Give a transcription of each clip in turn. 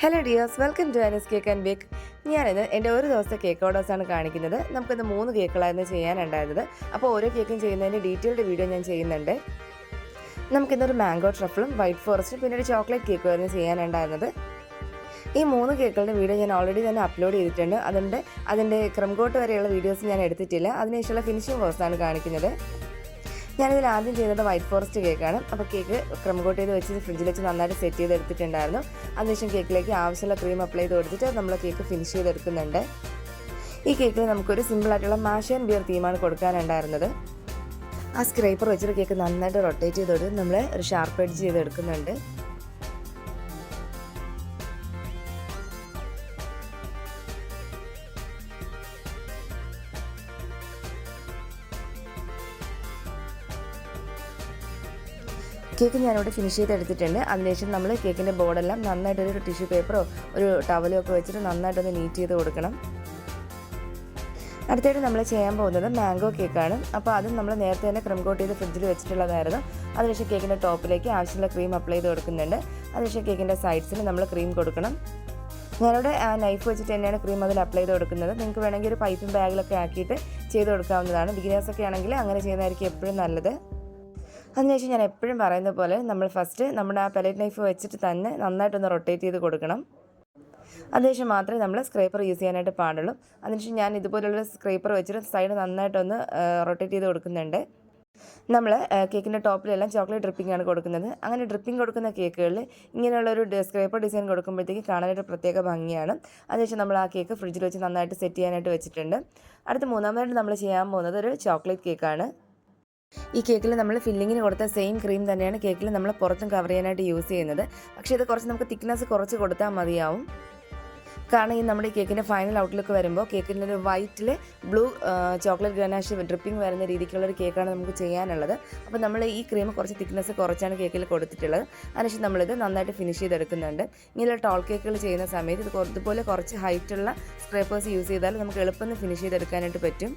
Hello dears welcome to Anas cake and bake ഞാനിന്ന് എന്റെ ഒരു ദിവസത്തെ കേക്ക് ഓർഡേഴ്സാണ് കാണിക്കുന്നത്. നമുക്കിന്ന് മൂന്ന് കേക്കുകളായിരുന്നു ചെയ്യാനുണ്ടായിരുന്നത്. അപ്പോൾ ഓരോ കേക്കും ചെയ്യുന്നതിന്റെ ഡീറ്റെയിൽഡ് വീഡിയോ ഞാൻ ചെയ്യുന്നുണ്ട്. നമുക്കിന്നൊരു മാംഗോ ട്രഫിളും വൈറ്റ് ഫോറസ്റ്റും പിന്നെ ഒരു ചോക്ലേറ്റ് കേക്കും ആയിരുന്നു ചെയ്യാനുണ്ടായിരുന്നത്. ഈ മൂന്ന് കേക്കുകളുടെ വീഡിയോ ഞാൻ ഓൾറെഡി തന്നെ അപ്ലോഡ് ചെയ്തിട്ടുണ്ട്. അതുകൊണ്ട് അതിന്റെ ക്രംകോട്ട് വരെയുള്ള വീഡിയോസ് ഞാൻ എടുത്തിട്ടില്ല. അതിനുശേഷമുള്ള ഫിനിഷിംഗ് ഫോഴ്സാണ് കാണിക്കുന്നത്. ഞാനിതിൽ ആദ്യം ചെയ്തത് വൈറ്റ് ഫോറസ്റ്റ് കേക്കാണ് അപ്പോൾ കേക്ക് ക്രമകോട്ട് ചെയ്ത് വെച്ച് ഫ്രിഡ്ജിൽ വെച്ച് നന്നായിട്ട് സെറ്റ് ചെയ്ത് എടുത്തിട്ടുണ്ടായിരുന്നു അതിനുശേഷം കേക്കിലേക്ക് ആവശ്യമുള്ള ക്രീം അപ്ലൈ ചെയ്ത് കൊടുത്തിട്ട് നമ്മൾ കേക്ക് ഫിനിഷ് ചെയ്തെടുക്കുന്നുണ്ട്. ഈ കേക്കിൽ നമുക്കൊരു സിമ്പിളായിട്ടുള്ള മാഷ് ആൻഡ് ബിയർ തീമാണ് കൊടുക്കാനുണ്ടായിരുന്നത്. ആ സ്ക്രൈപ്പർ വെച്ചിട്ട് കേക്ക് നന്നായിട്ട് റൊട്ടേറ്റ് ചെയ്തോട് നമ്മൾ ഒരു ഷാർപ്പ് എഡ്ജ് ചെയ്ത് കേക്ക് ഞാനിവിടെ ഫിനിഷ് ചെയ്തെടുത്തിട്ടുണ്ട്. അതിനുശേഷം നമ്മൾ കേക്കിന്റെ ബോർഡെല്ലാം നന്നായിട്ട് ഒരു ടിഷ്യൂ പേപ്പറോ ഒരു ടവലോ ഒക്കെ വെച്ചിട്ട് നന്നായിട്ടൊന്ന് നീറ്റ് ചെയ്ത് കൊടുക്കണം. അടുത്തായിട്ട് നമ്മൾ ചെയ്യാൻ പോകുന്നത് മാംഗോ കേക്കാണ് അപ്പോൾ അതും നമ്മൾ നേരത്തെ തന്നെ ക്രം കോട്ട് ചെയ്ത് ഫ്രിഡ്ജിൽ വെച്ചിട്ടുള്ളതായിരുന്നു. അതിനുശേഷം കേക്കിന്റെ ടോപ്പിലേക്ക് ആവശ്യമുള്ള ക്രീം അപ്ലൈ ചെയ്ത് കൊടുക്കുന്നുണ്ട്. അതിനുശേഷം കേക്കിന്റെ സൈഡ്സിൽ നമ്മൾ ക്രീം കൊടുക്കണം. ഞാനിവിടെ ആ നൈഫ് വെച്ചിട്ട് തന്നെയാണ് ക്രീം അതിൽ അപ്ലൈ ചെയ്ത് കൊടുക്കുന്നത്. നിങ്ങൾക്ക് വേണമെങ്കിൽ ഒരു പൈപ്പും ബാഗിലൊക്കെ ആക്കിയിട്ട് ചെയ്ത് കൊടുക്കാവുന്നതാണ്. ബിഗിനേഴ്സൊക്കെ ആണെങ്കിൽ അങ്ങനെ ചെയ്യുന്നതായിരിക്കും എപ്പോഴും നല്ലത്. അതിനുശേഷം ഞാൻ എപ്പോഴും പറയുന്ന പോലെ നമ്മൾ ഫസ്റ്റ് നമ്മുടെ ആ പെലറ്റ് നൈഫ് വെച്ചിട്ട് തന്നെ നന്നായിട്ടൊന്ന് റൊട്ടേറ്റ് ചെയ്ത് കൊടുക്കണം. അതിനുശേഷം മാത്രമേ നമ്മൾ സ്ക്രേപ്പർ യൂസ് ചെയ്യാനായിട്ട് പാടുള്ളൂ. അതിനുശേഷം ഞാൻ ഇതുപോലുള്ള സ്ക്രേപ്പർ വെച്ചിട്ട് സൈഡ് നന്നായിട്ടൊന്ന് റൊട്ടേറ്റ് ചെയ്ത് കൊടുക്കുന്നുണ്ട്. നമ്മൾ കേക്കിന്റെ ടോപ്പിലെല്ലാം ചോക്ലേറ്റ് ഡ്രിപ്പിംഗ് ആണ് കൊടുക്കുന്നത്. അങ്ങനെ ഡ്രിപ്പിംഗ് കൊടുക്കുന്ന കേക്കുകളിൽ ഇങ്ങനെയുള്ള ഒരു സ്ക്രേപ്പർ ഡിസൈൻ കൊടുക്കുമ്പോഴത്തേക്ക് കാണാനായിട്ട് പ്രത്യേക ഭംഗിയാണ്. അതിനുശേഷം നമ്മൾ ആ കേക്ക് ഫ്രിഡ്ജിൽ വെച്ച് നന്നായിട്ട് സെറ്റ് ചെയ്യാനായിട്ട് വെച്ചിട്ടുണ്ട്. അടുത്ത മൂന്നാമതായിട്ട് നമ്മൾ ചെയ്യാൻ പോകുന്നത് ഒരു ചോക്ലേറ്റ് കേക്കാണ് ഈ കേക്കിൽ നമ്മൾ ഫില്ലിങ്ങിന് കൊടുത്ത സെയിം ക്രീം തന്നെയാണ് കേക്കിൽ നമ്മൾ പുറത്തും കവർ ചെയ്യാനായിട്ട് യൂസ് ചെയ്യുന്നത്. പക്ഷേ ഇത് കുറച്ച് നമുക്ക് തിക്നെസ് കുറച്ച് കൊടുത്താൽ മതിയാവും. കാരണം ഈ നമ്മുടെ കേക്കിന്റെ ഫൈനൽ ഔട്ട്ലുക്ക് വരുമ്പോൾ കേക്കിന്റെ ഒരു വൈറ്റിൽ ബ്ലൂ ചോക്ലേറ്റ് ഗ്രനാഷ് ഡ്രിപ്പിംഗ് വരുന്ന രീതിക്കുള്ള ഒരു കേക്കാണ് നമുക്ക് ചെയ്യാനുള്ളത്. അപ്പോൾ നമ്മൾ ഈ ക്രീം കുറച്ച് തിക്നെസ് കുറച്ചാണ് കേക്കിൽ കൊടുത്തിട്ടുള്ളത്. അതിനുശേഷം നമ്മളിത് നന്നായിട്ട് ഫിനിഷ് ചെയ്തെടുക്കുന്നുണ്ട്. ഇങ്ങനെയുള്ള ടോൾ കേക്കുകൾ ചെയ്യുന്ന സമയത്ത് ഇത് ഇതുപോലെ കുറച്ച് ഹൈറ്റുള്ള സ്ക്രേപ്പേഴ്സ് യൂസ് ചെയ്താൽ നമുക്ക് എളുപ്പം ഫിനിഷ് ചെയ്തെടുക്കാനായിട്ട് പറ്റും.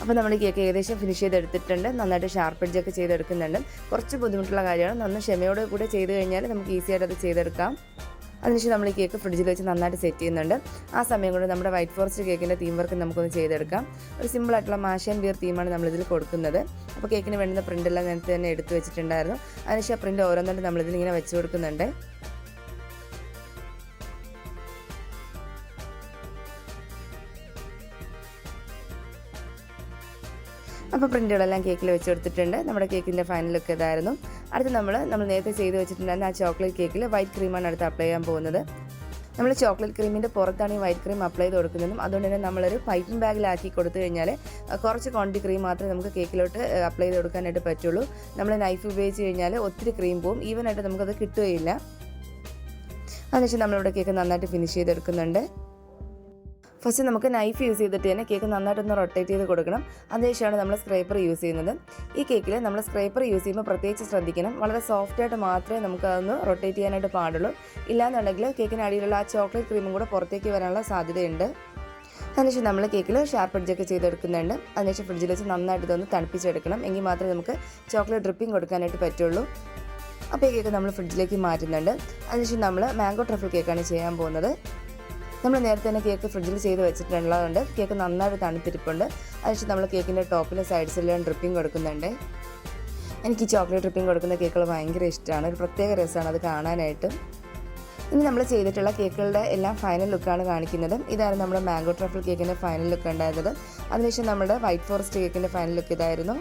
അപ്പോൾ നമ്മൾ കേക്ക് ഏകദേശം ഫിനിഷ് ചെയ്തെടുത്തിട്ടുണ്ട്. നന്നായിട്ട് ഷാർപ്പ് എഡ്ജൊക്കെ ചെയ്തെടുക്കുന്നുണ്ട്. കുറച്ച് ബുദ്ധിമുട്ടുള്ള കാര്യമാണ്. നന്ന് ക്ഷമയോടെ കൂടെ ചെയ്ത് കഴിഞ്ഞാൽ നമുക്ക് ഈസി ആയിട്ട് അത് ചെയ്തെടുക്കാം. അതിനുശേഷം നമ്മൾ ഈ കേക്ക് ഫ്രിഡ്ജിൽ വെച്ച് നന്നായിട്ട് സെറ്റ് ചെയ്യുന്നുണ്ട്. ആ സമയം കൊണ്ട് നമ്മുടെ വൈറ്റ് ഫോറസ്റ്റ് കേക്കിന്റെ തീം വർക്ക് നമുക്കൊന്ന് ചെയ്തെടുക്കാം. ഒരു സിമ്പിളായിട്ടുള്ള മാഷ് ആൻഡ് ബിയർ തീമാണ് നമ്മളിതിൽ കൊടുക്കുന്നത്. അപ്പോൾ കേക്കിന് വേണ്ടുന്ന പ്രിന്റെല്ലാം നേരത്തെ തന്നെ എടുത്തു വെച്ചിട്ടുണ്ടായിരുന്നു. അതിനുശേഷം പ്രിന്റ് ഓരോന്നായിട്ട് നമ്മളിതിൽ ഇങ്ങനെ വെച്ച് കൊടുക്കുന്നുണ്ട്. അപ്പോൾ പ്രിന്റുകളെല്ലാം കേക്കിൽ വെച്ച് കൊടുത്തിട്ടുണ്ട്. നമ്മുടെ കേക്കിന്റെ ലുക്ക് ഇതായിരുന്നു. അടുത്ത് നമ്മൾ നമ്മൾ നേരത്തെ ചെയ്ത് വെച്ചിട്ടുണ്ടായിരുന്ന ആ ചോക്ലേറ്റ് കേക്കിൽ വൈറ്റ് ക്രീമാണ് അടുത്ത് അപ്ലൈ ചെയ്യാൻ പോകുന്നത്. നമ്മൾ ചോക്ലേറ്റ് ക്രീമിന്റെ പുറത്താണ് ഈ വൈറ്റ് ക്രീം അപ്ലൈ ചെയ്ത് കൊടുക്കുന്നതും. അതുകൊണ്ട് തന്നെ നമ്മളൊരു പൈപ്പിംഗ് ബാഗിലാക്കി കൊടുത്തു കഴിഞ്ഞാൽ കുറച്ച് ക്വാണ്ടിറ്റി ക്രീം മാത്രമേ നമുക്ക് കേക്കിലോട്ട് അപ്ലൈ ചെയ്ത് കൊടുക്കാനായിട്ട് പറ്റുള്ളൂ. നമ്മൾ നൈഫ് ഉപയോഗിച്ച് കഴിഞ്ഞാൽ ഒത്തിരി ക്രീം പോവും. ഈവനായിട്ട് നമുക്കത് കിട്ടുകയില്ല. അതിനുശേഷം നമ്മളിവിടെ കേക്ക് നന്നായിട്ട് ഫിനിഷ് ചെയ്തെടുക്കുന്നുണ്ട്. ഫസ്റ്റ് നമുക്ക് നൈഫ് യൂസ് ചെയ്തിട്ട് തന്നെ കേക്ക് നന്നായിട്ടൊന്ന് റൊട്ടേറ്റ് ചെയ്ത് കൊടുക്കണം. അതിനുശേഷമാണ് നമ്മൾ സ്ക്രേപ്പർ യൂസ് ചെയ്യുന്നത്. ഈ കേക്കിൽ നമ്മൾ സ്ക്രേപ്പർ യൂസ് ചെയ്യുമ്പോൾ പ്രത്യേകിച്ച് ശ്രദ്ധിക്കണം. വളരെ സോഫ്റ്റ് ആയിട്ട് മാത്രമേ നമുക്ക് അതൊന്ന് റൊട്ടേറ്റ് ചെയ്യാനായിട്ട് പാടുള്ളൂ. ഇല്ലാന്നുണ്ടെങ്കിൽ കേക്കിന് അടിയിലുള്ള ആ ചോക്ലേറ്റ് ക്രീമും കൂടെ പുറത്തേക്ക് വരാനുള്ള സാധ്യതയുണ്ട്. അതിനുശേഷം നമ്മൾ കേക്കിൽ ഷാർപ്പ് എഡ്ജൊക്കെ ചെയ്തെടുക്കുന്നുണ്ട്. അതിനുശേഷം ഫ്രിഡ്ജിൽ വെച്ച് നന്നായിട്ട് ഇതൊന്ന് തണുപ്പിച്ചെടുക്കണം. എങ്കിൽ മാത്രമേ നമുക്ക് ചോക്ലേറ്റ് ഡ്രിപ്പിംഗ് കൊടുക്കാനായിട്ട് പറ്റുള്ളൂ. അപ്പോൾ ഈ കേക്ക് നമ്മൾ ഫ്രിഡ്ജിലേക്ക് മാറ്റുന്നുണ്ട്. അതിനുശേഷം നമ്മൾ മാംഗോ ട്രഫിൾ കേക്കാണ് ചെയ്യാൻ പോകുന്നത്. നമ്മൾ നേരത്തെ തന്നെ കേക്ക് ഫ്രിഡ്ജിൽ ചെയ്ത് വെച്ചിട്ടുള്ളതുകൊണ്ട് കേക്ക് നന്നായിട്ട് തണുത്തിരിപ്പുണ്ട്. അതിനുശേഷം നമ്മൾ കേക്കിന്റെ ടോപ്പിലെ സൈഡ്സിലെല്ലാം ഡ്രിപ്പിംഗ് കൊടുക്കുന്നുണ്ട്. എനിക്ക് ചോക്ലേറ്റ് ഡ്രിപ്പിംഗ് കൊടുക്കുന്ന കേക്കുകൾ ഭയങ്കര ഇഷ്ടമാണ്. ഒരു പ്രത്യേക രസമാണ് അത് കാണാനായിട്ട്. ഇനി നമ്മൾ ചെയ്തിട്ടുള്ള കേക്കുകളുടെ എല്ലാം ഫൈനൽ ലുക്കാണ് കാണിക്കുന്നത്. ഇതായിരുന്നു നമ്മുടെ മാംഗോ ട്രഫിൾ കേക്കിന്റെ ഫൈനൽ ലുക്ക് ഉണ്ടായിരുന്നത്. അതിനുശേഷം നമ്മുടെ വൈറ്റ് ഫോറസ്റ്റ് കേക്കിന്റെ ഫൈനൽ ലുക്ക് ഇതായിരുന്നു.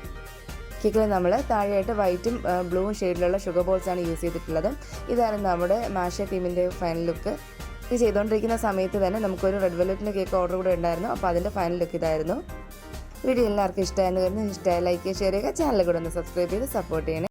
കേക്കിൽ നമ്മൾ താഴെയായിട്ട് വൈറ്റും ബ്ലൂവും ഷെയ്ഡിലുള്ള ഷുഗർ ബോൾസാണ് യൂസ് ചെയ്തിട്ടുള്ളത്. ഇതായിരുന്നു നമ്മുടെ മാഷ ടീമിന്റെ ഫൈനൽ ലുക്ക് ഇത് ചെയ്തുകൊണ്ടിരിക്കുന്ന സമയത്ത് തന്നെ നമുക്കൊരു റെഡ് വെൽവെറ്റിന്റെ കേക്ക് ഓർഡർ കൂടെ ഉണ്ടായിരുന്നു. അപ്പോൾ അതിന്റെ ഫൈനൽ ലുക്ക് ഇതായിരുന്നു. വീഡിയോ എല്ലാവർക്കും ഇഷ്ടമായെന്ന് കരുതുന്നു. ഇഷ്ടമായി ലൈക്ക് ഷെയർ ചെയ്യുക. ചാനൽ കൂടെ ഒന്ന് സബ്സ്ക്രൈബ് ചെയ്ത് സപ്പോർട്ട് ചെയ്യണേ.